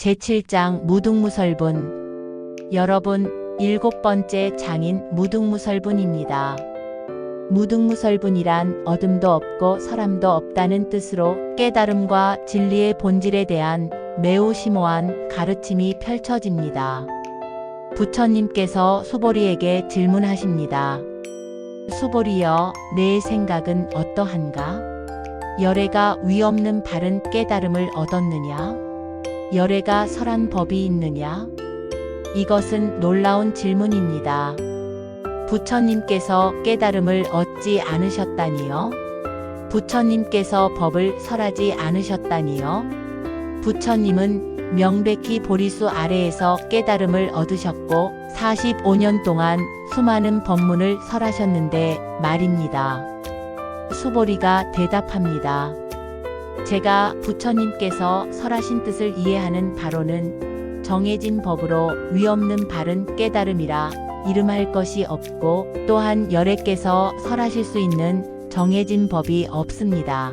제7장 무등무설분 여러분 일곱 번째 장인 무등무설분입니다. 무등무설분이란 어둠도 없고 서람도 없다는 뜻으로 깨달음과 진리의 본질에 대한 매우 심오한 가르침이 펼쳐집니다. 부처님께서 수보리에게 질문하십니다. 수보리여, 내 생각은 어떠한가? 열애가 위없는 바른 깨달음을 얻었느냐? 열애가 설한 법이 있느냐? 이것은 놀라운 질문입니다. 부처님께서 깨달음을 얻지 않으셨다니요? 부처님께서 법을 설하지 않으셨다니요? 부처님은 명백히 보리수 아래에서 깨달음을 얻으셨고 45년 동안 수많은 법문을 설하셨는데 말입니다. 수보리가 대답합니다. 제가 부처님께서 설하신 뜻을 이해하는 바로는 정해진 법으로 위없는 바른 깨달음이라 이름할 것이 없고 또한 열애께서 설하실 수 있는 정해진 법이 없습니다.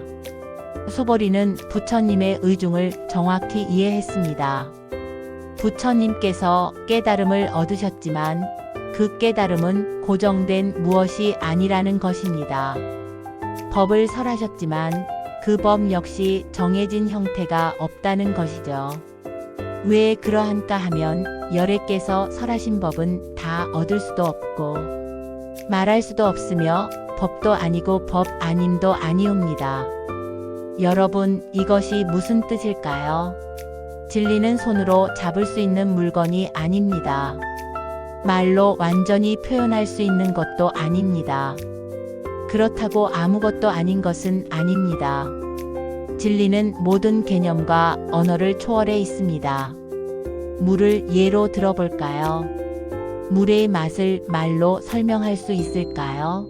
수보리는 부처님의 의중을 정확히 이해했습니다. 부처님께서 깨달음을 얻으셨지만 그 깨달음은 고정된 무엇이 아니라는 것입니다. 법을 설하셨지만 그법 역시 정해진 형태가 없다는 것이죠. 왜 그러한가 하면 열애께서 설하신 법은 다 얻을 수도 없고 말할 수도 없으며 법도 아니고 법 아님도 아니옵니다. 여러분 이것이 무슨 뜻일까요? 진리는 손으로 잡을 수 있는 물건이 아닙니다. 말로 완전히 표현할 수 있는 것도 아닙니다. 그렇다고 아무것도 아닌 것은 아닙니다. 진리는 모든 개념과 언어를 초월해 있습니다. 물을 예로 들어볼까요? 물의 맛을 말로 설명할 수 있을까요?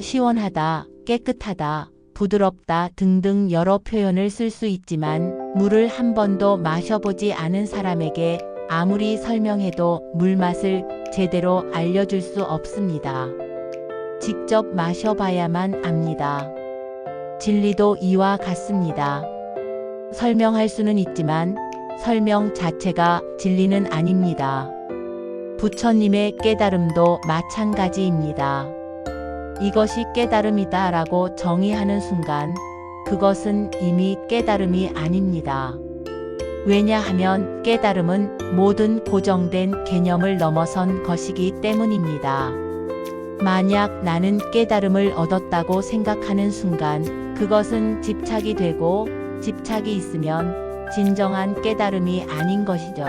시원하다, 깨끗하다, 부드럽다 등등 여러 표현을 쓸 수 있지만 물을 한 번도 마셔보지 않은 사람에게 아무리 설명해도 물 맛을 제대로 알려줄 수 없습니다. 직접 마셔봐야만 압니다. 진리도 이와 같습니다. 설명할 수는 있지만 설명 자체가 진리는 아닙니다. 부처님의 깨달음도 마찬가지입니다. 이것이 깨달음이다 라고 정의하는 순간 그것은 이미 깨달음이 아닙니다. 왜냐하면 깨달음은 모든 고정된 개념을 넘어선 것이기 때문입니다. 만약 나는 깨달음을 얻었다고 생각하는 순간 그것은 집착이 되고 집착이 있으면 진정한 깨달음이 아닌 것이죠.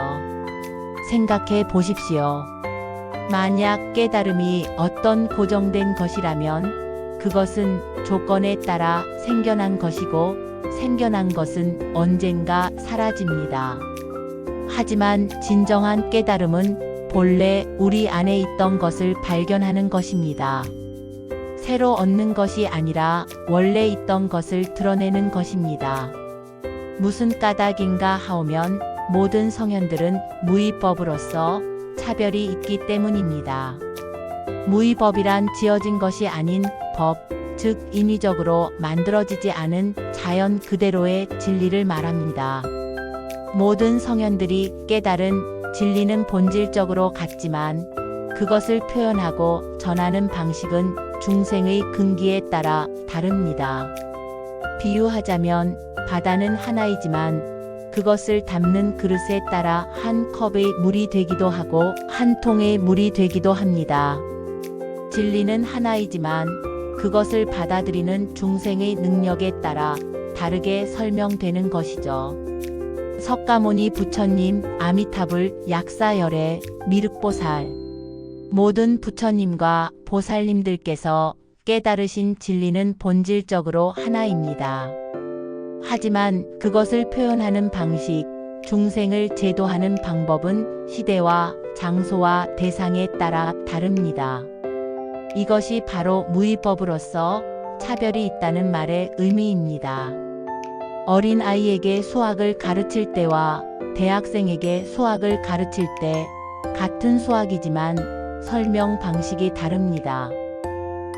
생각해 보십시오. 만약 깨달음이 어떤 고정된 것이라면 그것은 조건에 따라 생겨난 것이고 생겨난 것은 언젠가 사라집니다. 하지만 진정한 깨달음은 본래 우리 안에 있던 것을 발견하는 것입니다. 새로 얻는 것이 아니라 원래 있던 것을 드러내는 것입니다. 무슨 까닭인가 하오면 모든 성현들은 무의법으로서 차별이 있기 때문입니다. 무의법이란 지어진 것이 아닌 법, 즉 인위적으로 만들어지지 않은 자연 그대로의 진리를 말합니다. 모든 성현들이 깨달은 진리는 본질적으로 같지만 그것을 표현하고 전하는 방식은 중생의 근기에 따라 다릅니다. 비유하자면 바다는 하나이지만 그것을 담는 그릇에 따라 한 컵의 물이 되기도 하고 한 통의 물이 되기도 합니다. 진리는 하나이지만 그것을 받아들이는 중생의 능력에 따라 다르게 설명되는 것이죠. 석가모니 부처님, 아미타불, 약사열애, 미륵보살. 모든 부처님과 보살님들께서 깨달으신 진리는 본질적으로 하나입니다. 하지만 그것을 표현하는 방식, 중생을 제도하는 방법은 시대와 장소와 대상에 따라 다릅니다. 이것이 바로 무의법으로서 차별이 있다는 말의 의미입니다. 어린 아이에게 수학을 가르칠 때와 대학생에게 수학을 가르칠 때 같은 수학이지만 설명 방식이 다릅니다.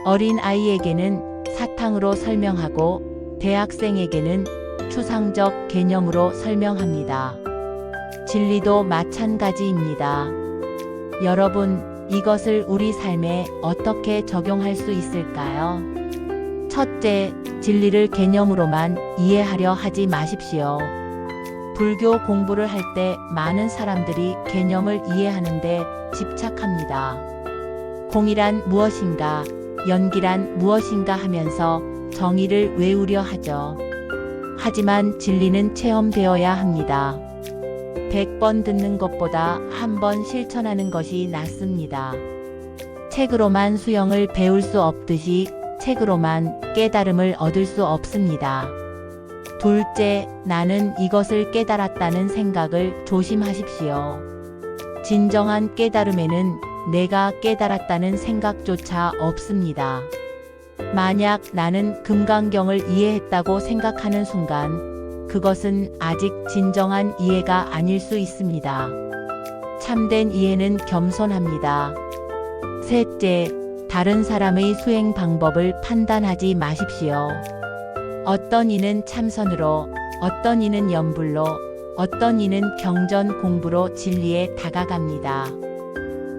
어린 아이에게는 사탕으로 설명하고 대학생에게는 추상적 개념으로 설명합니다. 진리도 마찬가지입니다. 여러분, 이것을 우리 삶에 어떻게 적용할 수 있을까요? 첫째, 진리를 개념으로만 이해하려 하지 마십시오. 불교 공부를 할 때 많은 사람들이 개념을 이해하는데 집착합니다. 공이란 무엇인가, 연기란 무엇인가 하면서 정의를 외우려 하죠. 하지만 진리는 체험되어야 합니다. 100번 듣는 것보다 한 번 실천하는 것이 낫습니다. 책으로만 수영을 배울 수 없듯이 책으로만 깨달음을 얻을 수 없습니다. 둘째, 나는 이것을 깨달았다는 생각을 조심하십시오. 진정한 깨달음에는 내가 깨달았다는 생각조차 없습니다. 만약 나는 금강경을 이해했다고 생각하는 순간, 그것은 아직 진정한 이해가 아닐 수 있습니다. 참된 이해는 겸손합니다. 셋째, 다른 사람의 수행 방법을 판단하지 마십시오. 어떤 이는 참선으로, 어떤 이는 염불로, 어떤 이는 경전 공부로 진리에 다가갑니다.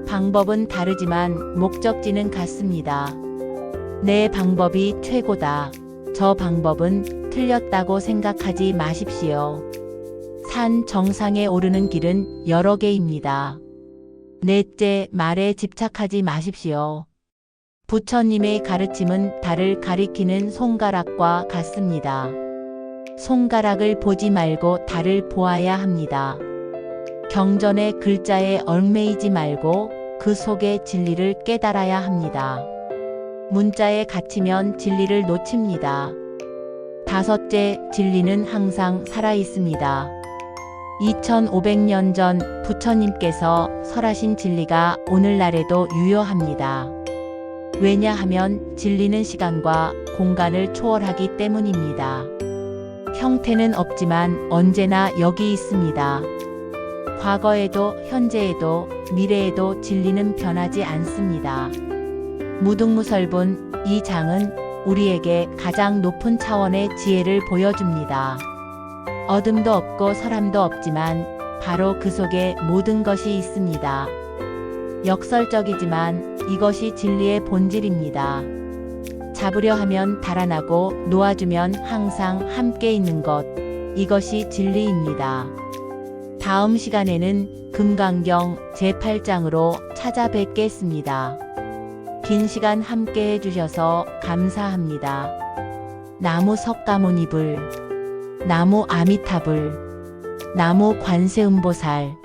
방법은 다르지만 목적지는 같습니다. 내 방법이 최고다. 저 방법은 틀렸다고 생각하지 마십시오. 산 정상에 오르는 길은 여러 개입니다. 넷째, 말에 집착하지 마십시오. 부처님의 가르침은 달을 가리키는 손가락과 같습니다. 손가락을 보지 말고 달을 보아야 합니다. 경전의 글자에 얽매이지 말고 그 속의 진리를 깨달아야 합니다. 문자에 갇히면 진리를 놓칩니다. 다섯째, 진리는 항상 살아 있습니다. 2500년 전 부처님께서 설하신 진리가 오늘날에도 유효합니다. 왜냐하면 진리는 시간과 공간을 초월하기 때문입니다. 형태는 없지만 언제나 여기 있습니다. 과거에도 현재에도 미래에도 진리는 변하지 않습니다. 무등무설분 이 장은 우리에게 가장 높은 차원의 지혜를 보여줍니다. 어둠도 없고 사람도 없지만 바로 그 속에 모든 것이 있습니다. 역설적이지만 이것이 진리의 본질입니다. 잡으려 하면 달아나고 놓아주면 항상 함께 있는 것. 이것이 진리입니다. 다음 시간에는 금강경 제8장으로 찾아뵙겠습니다. 긴 시간 함께 해주셔서 감사합니다. 나무 석가모니불, 나무 아미타불, 나무 관세음보살,